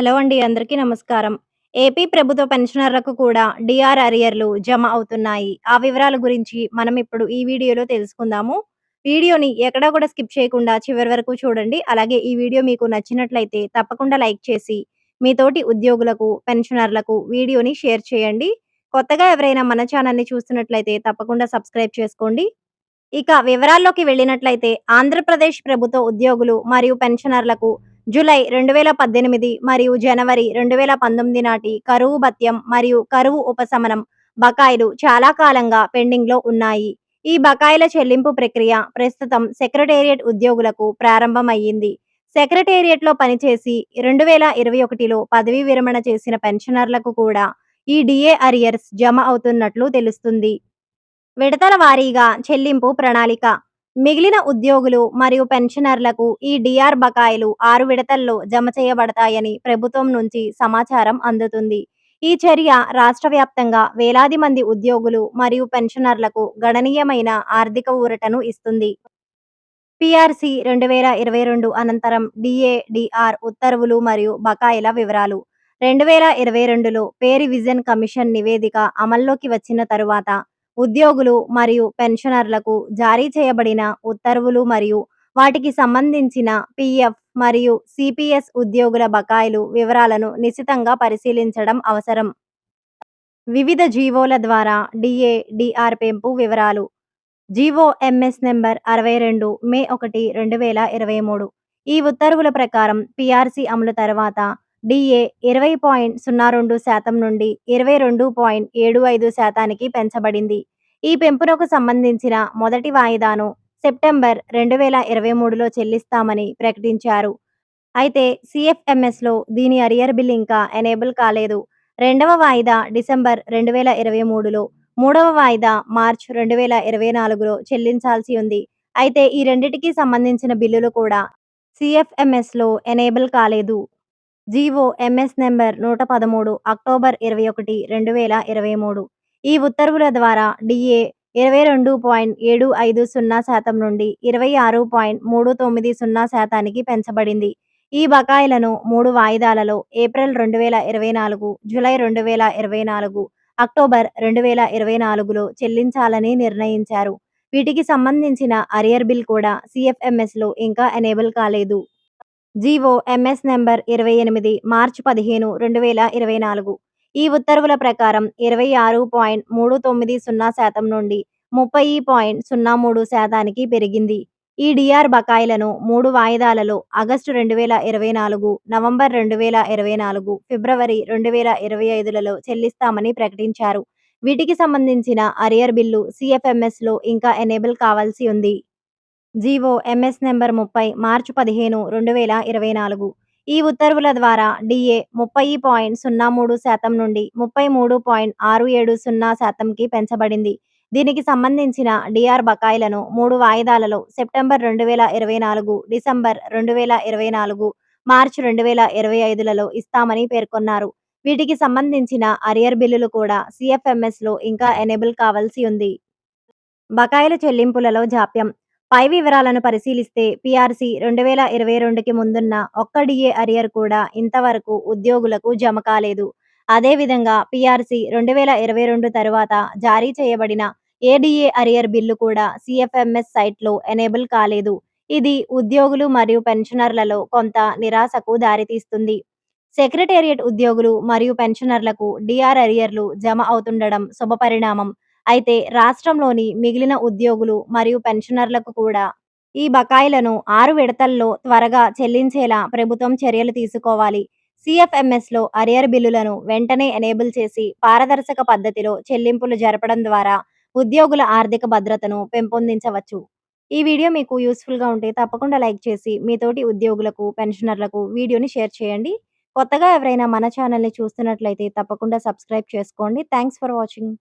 Hello అండి అందరికీ నమస్కారం. ఏపీ ప్రభుత్వ పెన్షనర్లకు కూడా డిఆర్ అరియర్లు జమ అవుతున్నాయి. ఆ వివరాల గురించి మనం ఇప్పుడు ఈ వీడియోలో తెలుసుకుందాము. వీడియోని ఎక్కడా కూడా స్కిప్ చేయకుండా చివరి వరకు చూడండి. అలాగే ఈ వీడియో మీకు నచ్చినట్లయితే తప్పకుండా లైక్ చేసి మీ తోటి ఉద్యోగులకు పెన్షనర్లకు వీడియోని షేర్ చేయండి. కొత్తగా ఎవరైనా మన ఛానల్ని చూస్తున్నట్లయితే తప్పకుండా సబ్స్క్రైబ్ చేసుకోండి. ఇక వివరాల్లోకి వెళ్ళినట్లయితే ఆంధ్రప్రదేశ్ ప్రభుత్వ ఉద్యోగులు మరియు పెన్షనర్లకు జూలై రెండు వేల పద్దెనిమిది మరియు జనవరి రెండు వేల పంతొమ్మిది నాటి కరువు భత్యం మరియు కరువు ఉపశమనం బకాయిలు చాలా కాలంగా పెండింగ్లో ఉన్నాయి. ఈ బకాయిల చెల్లింపు ప్రక్రియ ప్రస్తుతం సెక్రటేరియట్ ఉద్యోగులకు ప్రారంభమయ్యింది. సెక్రటేరియట్లో పనిచేసి రెండు వేల ఇరవై ఒకటిలో పదవీ విరమణ చేసిన పెన్షనర్లకు కూడా ఈ డిఏ అరియర్స్ జమ అవుతున్నట్లు తెలుస్తుంది. విడతల వారీగా చెల్లింపు ప్రణాళిక మిగిలిన ఉద్యోగులు మరియు పెన్షనర్లకు ఈ డిఆర్ బకాయిలు ఆరు విడతల్లో జమ చేయబడతాయని ప్రభుత్వం నుంచి సమాచారం అందుతుంది. ఈ చర్య రాష్ట్ర వ్యాప్తంగా వేలాది మంది ఉద్యోగులు మరియు పెన్షనర్లకు గణనీయమైన ఆర్థిక ఊరటను ఇస్తుంది. పిఆర్సి రెండు వేల ఇరవై రెండు అనంతరం డిఏడిఆర్ ఉత్తర్వులు మరియు బకాయిల వివరాలు. రెండు వేల ఇరవై రెండులో పే రివిజన్ కమిషన్ నివేదిక అమల్లోకి వచ్చిన తరువాత ఉద్యోగులు మరియు పెన్షనర్లకు జారీ చేయబడిన ఉత్తర్వులు మరియు వాటికి సంబంధించిన పిఎఫ్ మరియు సిపిఎస్ ఉద్యోగుల బకాయిలు వివరాలను నిశితంగా పరిశీలించడం అవసరం. వివిధ జీవోల ద్వారా డిఏ డిఆర్ పెంపు వివరాలు. జీవో ఎంఎస్ నెంబర్ అరవై రెండు మే ఒకటి రెండు వేల ఇరవై మూడు. ఈ ఉత్తర్వుల ప్రకారం పిఆర్సి అమలు తర్వాత డిఏ ఇరవై పాయింట్ సున్నా రెండు శాతం నుండి ఇరవై రెండు పాయింట్ ఏడు ఐదు శాతానికి పెంచబడింది. ఈ పెంపునకు సంబంధించిన మొదటి వాయిదాను సెప్టెంబర్ రెండు వేల ఇరవై మూడులో చెల్లిస్తామని ప్రకటించారు. అయితే సిఎఫ్ఎంఎస్లో దీని అరియర్ బిల్ ఇంకా ఎనేబుల్ కాలేదు. రెండవ వాయిదా డిసెంబర్ రెండు వేల ఇరవై మూడులో మూడవ వాయిదా మార్చ్ రెండు వేల ఇరవై నాలుగులో చెల్లించాల్సి ఉంది. అయితే ఈ రెండిటికి సంబంధించిన బిల్లులు కూడా సిఎఫ్ఎంఎస్లో ఎనేబుల్ కాలేదు. జీవో ఎంఎస్ నెంబర్ నూట పదమూడు అక్టోబర్ ఇరవై ఒకటి రెండు వేల ఇరవై మూడు. ఈ ఉత్తర్వుల ద్వారా డిఏ ఇరవై రెండు పాయింట్ ఏడు ఐదు సున్నా శాతం నుండి ఇరవై ఆరు పాయింట్ మూడు తొమ్మిది సున్నా శాతానికి పెంచబడింది. ఈ బకాయిలను మూడు వాయిదాలలో ఏప్రిల్ రెండు వేల ఇరవై నాలుగు జూలై రెండు వేల ఇరవై నాలుగు అక్టోబర్ రెండు వేల ఇరవై నాలుగులో చెల్లించాలని నిర్ణయించారు. వీటికి సంబంధించిన అరియర్ బిల్ కూడా సిఎఫ్ఎంఎస్లో ఇంకా ఎనేబుల్ కాలేదు. జీవో ఎంఎస్ నెంబర్ ఇరవై ఎనిమిది మార్చి పదిహేను రెండు వేల ఇరవై నాలుగు. ఈ ఉత్తర్వుల ప్రకారం ఇరవై ఆరు పాయింట్ మూడు తొమ్మిది సున్నా శాతం నుండి ముప్పై పాయింట్ సున్నా మూడు శాతానికి పెరిగింది. ఈ డిఆర్ బకాయిలను మూడు వాయిదాలలో ఆగస్టు రెండు వేల ఇరవై నాలుగు నవంబర్ రెండు వేల ఇరవై నాలుగు ఫిబ్రవరి రెండు వేల ఇరవై ఐదులలో చెల్లిస్తామని ప్రకటించారు. వీటికి సంబంధించిన అరియర్ బిల్లు సిఎఫ్ఎంఎస్లో ఇంకా ఎనేబుల్ కావాల్సి ఉంది. జీవో ఎంఎస్ నెంబర్ ముప్పై మార్చి పదిహేను రెండు వేల ఇరవై నాలుగు. ఈ ఉత్తర్వుల ద్వారా డిఏ ముప్పై పాయింట్ సున్నా మూడు శాతం నుండి ముప్పై మూడు పాయింట్ ఆరు ఏడు సున్నా శాతంకి పెంచబడింది. దీనికి సంబంధించిన డిఆర్ బకాయిలను మూడు వాయిదాలలో సెప్టెంబర్ రెండు వేల ఇరవై నాలుగు డిసెంబర్ రెండు వేల ఇరవై నాలుగు మార్చి రెండు వేల ఇరవై ఐదులలో ఇస్తామని పేర్కొన్నారు. వీటికి సంబంధించిన అరియర్ బిల్లులు కూడా సిఎఫ్ఎంఎస్లో ఇంకా ఎనేబుల్ కావాల్సి ఉంది. బకాయిల చెల్లింపులలో జాప్యం పై వివరాలను పరిశీలిస్తే పీఆర్సీ రెండు వేల ఇరవై రెండుకి ముందున్న ఒక్క డిఏ అరియర్ కూడా ఇంతవరకు ఉద్యోగులకు జమ కాలేదు. అదేవిధంగా పీఆర్సీ రెండు వేల ఇరవై రెండు తరువాత జారీ చేయబడిన ఏడిఏ అరియర్ బిల్లు కూడా సిఎఫ్ఎంఎస్ సైట్లో ఎనేబుల్ కాలేదు. ఇది ఉద్యోగులు మరియు పెన్షనర్లలో కొంత నిరాశకు దారితీస్తుంది. సెక్రటేరియట్ ఉద్యోగులు మరియు పెన్షనర్లకు డిఆర్ అరియర్లు జమ అవుతుండడం శుభపరిణామం. అయితే రాష్ట్రంలోని మిగిలిన ఉద్యోగులు మరియు పెన్షనర్లకు కూడా ఈ బకాయిలను ఆరు విడతల్లో త్వరగా చెల్లించేలా ప్రభుత్వం చర్యలు తీసుకోవాలి. సిఎఫ్ఎంఎస్లో అరియర్ బిల్లులను వెంటనే ఎనేబుల్ చేసి పారదర్శక పద్ధతిలో చెల్లింపులు జరపడం ద్వారా ఉద్యోగుల ఆర్థిక భద్రతను పెంపొందించవచ్చు. ఈ వీడియో మీకు యూస్ఫుల్గా ఉంటే తప్పకుండా లైక్ చేసి మీతోటి ఉద్యోగులకు పెన్షనర్లకు వీడియోని షేర్ చేయండి. కొత్తగా ఎవరైనా మన ఛానల్ని చూస్తున్నట్లయితే తప్పకుండా సబ్స్క్రైబ్ చేసుకోండి. Thanks for watching.